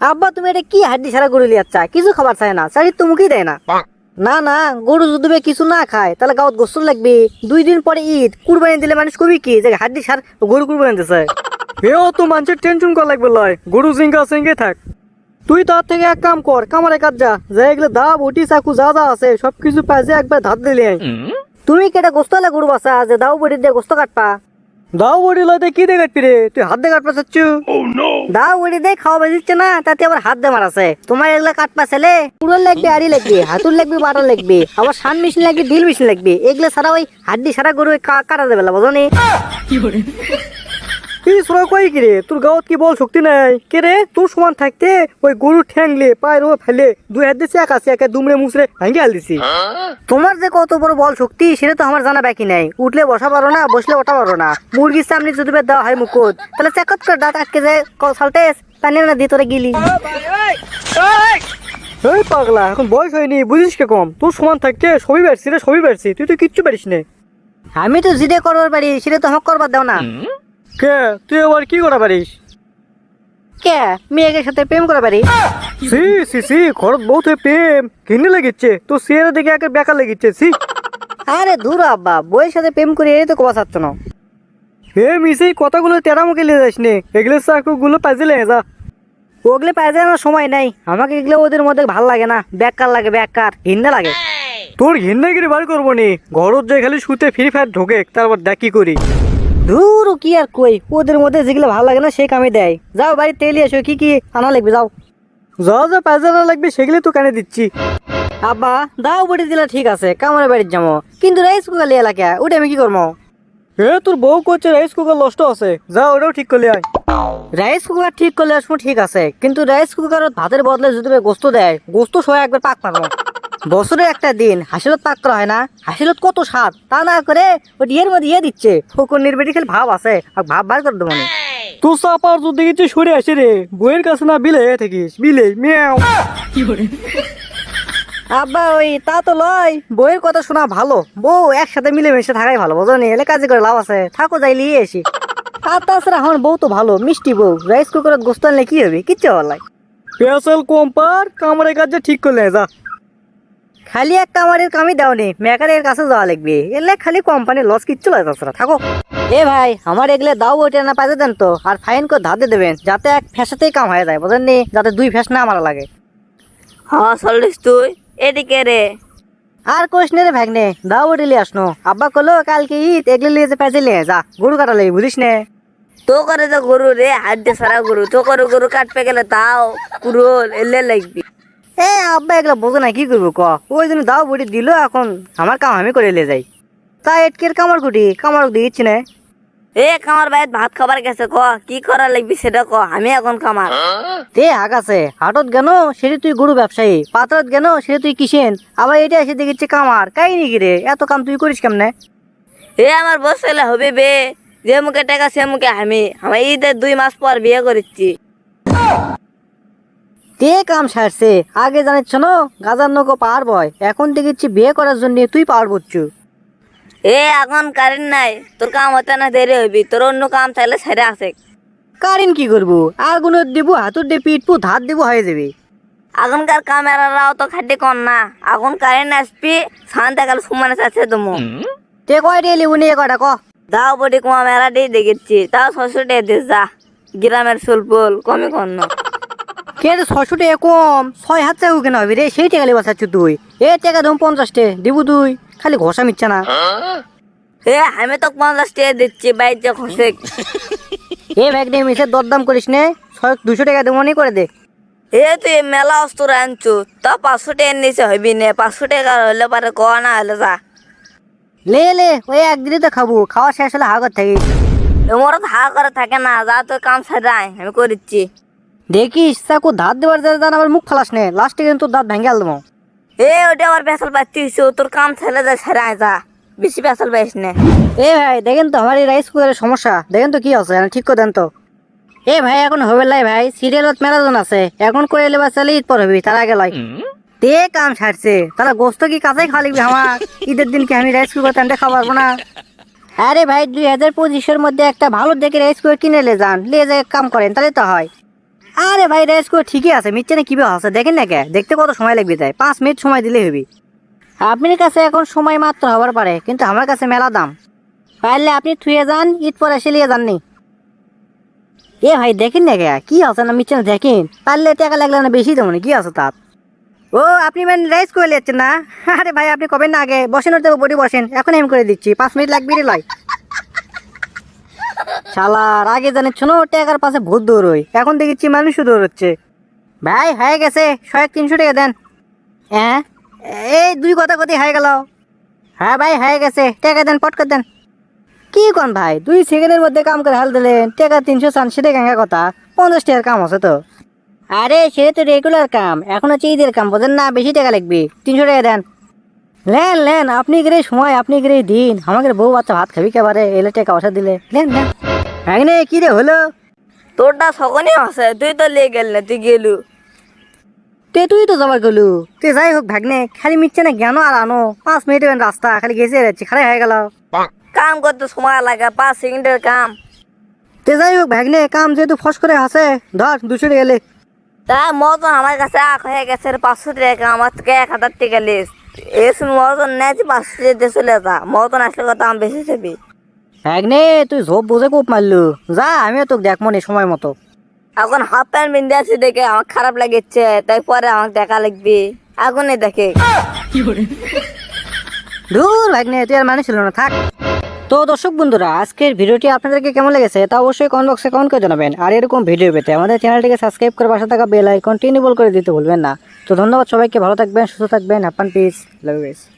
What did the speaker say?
আব্বা তুমি এটা কি হাড্ডি সারা গরু লিয়াচ্ছা কিছু খাবার চায় না শাড়ি তো মুখেই দেয় না। না না গরু যদি কিছু না খায় তাহলে গাঁত গোসল লাগবে। দুই দিন পরে ঈদ কুরবানি দিলে মানুষ কবি কি? যে হাড্ডি সার গরু কুরবানি দিছে এও তো মানুষের টেনশন করা লাগবে লয়। গরু জিঙ্গা সিঙ্গে থাক। তুই তার থেকে এক কাম কর কামারে কাজ যা। যা এগুলো দা বটি চাকু যা যা আছে সবকিছু পাশে একবার ধার দিলে। তুমি কেটা গোস্ত হলে গরু বাসা যে দাও বড়ি দিয়ে গোস্ত কাটপা দাও বড়ি লয় কি দেখাচ্ছি রে? তুই হাত দিয়ে কাটপা চাচ্ছু। দাও বড়ি দেখ খাওয়া বেজিচ্ছে না তাতে আবার হাত দিয়ে মারাছে। তোমার এগুলা কাট ছেলে? পুরন লাগবে আড়ি লাগবে হাতুর লাগবে বাটন লাগবে আবার সান মেশিন লাগবে ডিল মেশিন লাগবে। এগুলো সারা ওই হাড্ডি সারা গরু কা- কাটা দেবে না বোঝো? কি সুরা কই কি রে? তোর গাঁত কি বল শক্তি নাই? কে রে? তোর সমান থাকতে ওই গরু ঠ্যাংলে পায়ের ও ফেলে দুই হাত দিছে এক আছে একে দুমড়ে মুসরে ভাঙ্গে হাল দিছি। তোমার যে কত বড় বল শক্তি সেটা তো আমার জানা বাকি নাই। উঠলে বসা পারো না বসলে ওঠা পারো না। মুরগির সামনে যদি দেওয়া হয় মুকুট তাহলে চেকত করে দাঁত আটকে যায় সালটেস পানি না দিয়ে তোরে গিলি। এই পাগলা এখন বয়স হয়নি বুঝিস কে কম? তোর সমান থাকতে সবই পারছি রে সবই পারছি তুই তো কিচ্ছু পারিস না। আমি তো জিদে করবার পারি সেটা তো আমাকে করবার দাও না। কে? তুই আবার কি করা পারিস? কে? মেয়েকে সাথে প্রেম করা পারি সি সি সি খরচ বহুত প্রেম। ঘিনে লেগেছে তো সিয়ারে দেখে একে বেকার লেগেছে সি আরে দূর আব্বা বইয়ের সাথে প্রেম করে এই তো কবা চাচ্ছ না। এ মিসেই কথাগুলো তেরা মুখে লিয়ে যাস নে। এগুলো চাকুগুলো পাইছিলে যা। ওগুলো পাই যায় না সময় নাই। আমাকে এগুলো ওদের মধ্যে ভালো লাগে না। বেকার লাগে বেকার। হিন্দা লাগে। তোর ঘিন্নাগিরি বার করব নি। ঘরত যে খালি শুতে ফ্রি ফায়ার ঢোকে তারপর দেখি করি। ও কি আর কই? ওদের মধ্যে যেগুলো ভালো লাগে না সেই কামে দেয়। যাও বাড়ি তেলি এসো কি কি আনা লাগবে যাও। যা যা পায়জানা লাগবে সেগুলো তো কানে দিচ্ছি। আব্বা দাও বড়ি দিলে ঠিক আছে কামড়ে বাড়ির যাব। কিন্তু রাইস কুকার লিয়ে এলাকা ওটা আমি কি করব? এ তোর বউ করছে রাইস কুকার নষ্ট আছে। যা ওটাও ঠিক করলে আয়। রাইস কুকার ঠিক করলে আসব ঠিক আছে কিন্তু রাইস কুকারত ভাতের বদলে যদি গোস্ত দেয় গোস্ত সহ একবার পাক মারবো। বছরে একটা দিন হাসিলত পাক করা হয় না হাসিলত কত স্বাদ তা না করে ওটি এর মধ্যে ইয়ে দিচ্ছে। ফকুর নির্বেটি খালি ভাব আছে আর ভাব বার করে দেবো। তুই চাপার যদি কিছু সরে আসে রে বইয়ের কাছে না বিলে থাকিস বিলে মিয়াও। আব্বা ওই তা তো লয় বইয়ের কথা শোনা ভালো। বউ একসাথে মিলেমিশে থাকাই ভালো বোঝো নি? এলে কাজে করে লাভ আছে। থাকো যাই লিয়ে এসি আর তাছাড়া আমার বউ তো ভালো মিষ্টি বউ। রাইস কুকারত গোস্ত আনলে কি হবে? কিচ্ছু হওয়ার লাই পেঁচাল কম পার কামড়ের কাজে ঠিক করলে যা। খালি এক কামারের কামি দাও নি মেকারের কাছে যাওয়া লাগবে। এলে খালি কোম্পানির লস কিচ্ছু লাগে তাছাড়া থাকো। এ ভাই আমার এগুলো দাও ওইটা না পাইতে দেন তো আর ফাইন করে ধাতে দেবেন যাতে এক ফ্যাসাতেই কাম হয়ে যায় বুঝেন নি যাতে দুই ফ্যাস না মারা লাগে। হ্যাঁ চল্লিশ তুই এদিকে রে। আর কোশ নে রে ভাগনে দাও ওটি লিয়ে আসনো। আব্বা কলো কালকে ঈদ এগুলো লিয়ে যে পেঁচে লিয়ে যা গরু কাটা লাগবে বুঝিস নে? তো করে তো গরু রে হাড্ডি সারা গরু তো করে গরু কাটপে গেলে তাও কুরোল এলে লাগবি। এ আব্বা এগুলো বোঝো না কি করব ক? ওই জন্য দাও দিল এখন আমার কাম আমি করে নিয়ে যাই। তা এটকের কামার কুটি কামার দিচ্ছি না। এ কামার বাইত ভাত খাবার গেছে ক কি করা লাগবি সেটা ক আমি এখন কামার। তে আগাছে হাটত গেন সেটি তুই গরু ব্যবসায়ী পাত্রত গেন সেটি তুই কিসেন আবার এটা এসে দেখিচ্ছে কামার কাই নাকি রে এত কাম তুই করিস কেমনে? এ আমার বসলে হবে বে যে মুখে টাকা সে মুখে আমি আমার ঈদের দুই মাস পর বিয়ে করেছি তে কাম সারছে? আগে জানিস না গাজার নৌকো পার বয়। এখন দেখিচ্ছি বিয়ে করার জন্য তুই পার বুঝছু এ এখন কারেন্ট নাই। তোর কাম হতে না দেরি হবি তোর অন্য কাম থাকলে সেরে আছে কারেন কি করব? আগুনের দিব হাতুর দিয়ে পিটপু ধার দিব হয়ে যাবে। এখনকার ক্যামেরারাও তো খাটি কর না এখন কারেন্ট আসবি শান্তি কাল সমানে আছে তুমি তে কয় রে লিবু নিয়ে কয়টা ক? দাও বডি কুয়া মেলা দিয়ে দেখেছি তাও ছশো টাকা দিস যা। গ্রামের সুলপুল কমই কর না কে রে ছশো টাকা কম ছয় হাত চাকু কেন হবি রে? সেই টাকা লিবা চাচ্ছু তুই। এ টাকা ধুম পঞ্চাশ টে দিবু তুই খালি ঘষা মিচ্ছে না। এ আমি তো পঞ্চাশ টাকা দিচ্ছি বাইর খসে এ ব্যাগ নিয়ে মিশে দরদাম করিস নে। ছয় দুশো টাকা দেবো নি করে দে। এ তুই মেলা অস্ত্র আনছু। তা পাঁচশো টাকা নিচে হবি নে। পাঁচশো টাকা হলে পারে ক না হলে যা। লে লে ওই একদিনই তো খাব। খাওয়া শেষ হলে হাগর থাকি তোমার তো হা করে থাকে না। যা তো কাম সারাই আমি করিচ্ছি। দেখিস ধার দেবার যাতে জান আবার মুখ ফালাস নে লাস্টে কিন্তু দাঁত ভেঙে আলবো। এ ওটা আমার পেশাল পাচ্ছিস তোর কাম ছেলে যা সারাই যা বেশি পেশাল পাইস না। এ ভাই দেখেন তো আমার এই রাইস কুকারের সমস্যা দেখেন তো কি আছে ঠিক করে দেন তো। এ ভাই এখন হবে লাই ভাই সিরিয়ালত মেলাজন আছে এখন করে এলে বা চালে ঈদ পর হবি তার আগে লাই তে কাম ছাড়ছে তাহলে গোস্ত কি কাঁচাই খাওয়া লিখবি আমার? ঈদের দিন কি আমি রাইস কুকার টানতে খাওয়া পারব না? আরে ভাই দুই হাজার পঁচিশের মধ্যে একটা ভালো দেখে রাইস কুকার কিনে লে যান লে যে কাম করেন তাহলে তো হয়। আরে ভাই রেস করে ঠিকই আছে। মিথ্যে না কীভাবে আছে দেখেন না কে? দেখতে কত সময় লাগবে তাই? পাঁচ মিনিট সময় দিলেই হবি। আপনার কাছে এখন সময় মাত্র হবার পারে, কিন্তু আমার কাছে মেলা দাম। পারলে আপনি থুয়ে যান, ঈদ পরে এসে লিয়ে যাননি। এ ভাই, দেখেন না কে? কি আছে না মিথ্যে না দেখেন? পারলে টাকা লাগলে না বেশি দেবো কি আছে তার? ও, আপনি মানে রাইস করে যাচ্ছেন না? আরে ভাই, আপনি কবেন না আগে? বসেন ওর বডি বসেন। এখন আমি করে দিচ্ছি। পাঁচ মিনিট লাগবে রে লাই শালার, আগে জানিস শোনো, টাকার পাশে ভূত দৌড়ই এখন দেখেছি মানুষও দৌড়চ্ছে। ভাই, হয়ে গেছে। শয়েক তিনশো টাকা দেন। হ্যাঁ? এই দুই কথা কথি হয়ে গেল। হ্যাঁ ভাই, হয়ে গেছে। টাকা দেন পট করে দেন। কি কোন ভাই, দুই সেকেন্ডের মধ্যে কাম করে হাল দিলেন। টাকা তিনশো চান সেটা কেঙ্গা কথা? পঞ্চাশ টাকার কাম আছে তো। আরে সেটা তো রেগুলার কাম। এখন হচ্ছে ঈদের কাম, বোঝেন না, বেশি টাকা লাগবে। তিনশো টাকা দেন। লেন লেন, আপনি গেলে সময়, আপনি গেলে দিন। আমাকে বউ বাচ্চা ভাত খাবি কেবারে এলে টাকা পয়সা দিলে। লেন লেন। হ্যাঁ নে কি রে হলো? তোরটা সকনে আছে তুই তো লিয়ে গেল না তুই গেলু। তে তুই তো যাবার গেলু। তে যাই হোক ভাগ্নে খালি মিটছে না জ্ঞান আর আনো। পাঁচ মিনিট রাস্তা খালি গেছে যাচ্ছি খালি হয়ে গেল। কাম করতে সময় লাগে পাঁচ সেকেন্ডের কাম। তে যাই হোক ভাগ্নে কাম যেহেতু ফস করে আছে ধর দুশো গেলে তাই মতন আমার কাছে আখ হয়ে গেছে রে পাঁচশো টাকা আমার থেকে এক হাজার টাকা লিস। এস মতন নেছি পাঁচশো টাকা চলে যা মতন আসলে কথা আমি বেশি চাবি ভাগ্নে তুই ঝোপ বুঝে কোপ মারলু। যা আমিও তোকে দেখ মনে সময় মতো। এখন হাফ প্যান্ট বিন্দে আছি দেখে আমার খারাপ লাগেছে তাই পরে আমাকে দেখা লাগবে। এখনই দেখে। দূর ভাগ্নে তুই আর মানুষ ছিল না থাক। তো দর্শক বন্ধুরা আজকের ভিডিওটি আপনাদেরকে কেমন লেগেছে তা অবশ্যই কমেন্ট বক্সে কমেন্ট করে জানাবেন। আর এরকম ভিডিও পেতে আমাদের চ্যানেলটিকে সাবস্ক্রাইব করে পাশে থাকা বেল আইকন টিনিবল করে দিতে ভুলবেন না। তো ধন্যবাদ সবাইকে ভালো থাকবেন সুস্থ থাকবেন আপনার পিস লাভ ইউ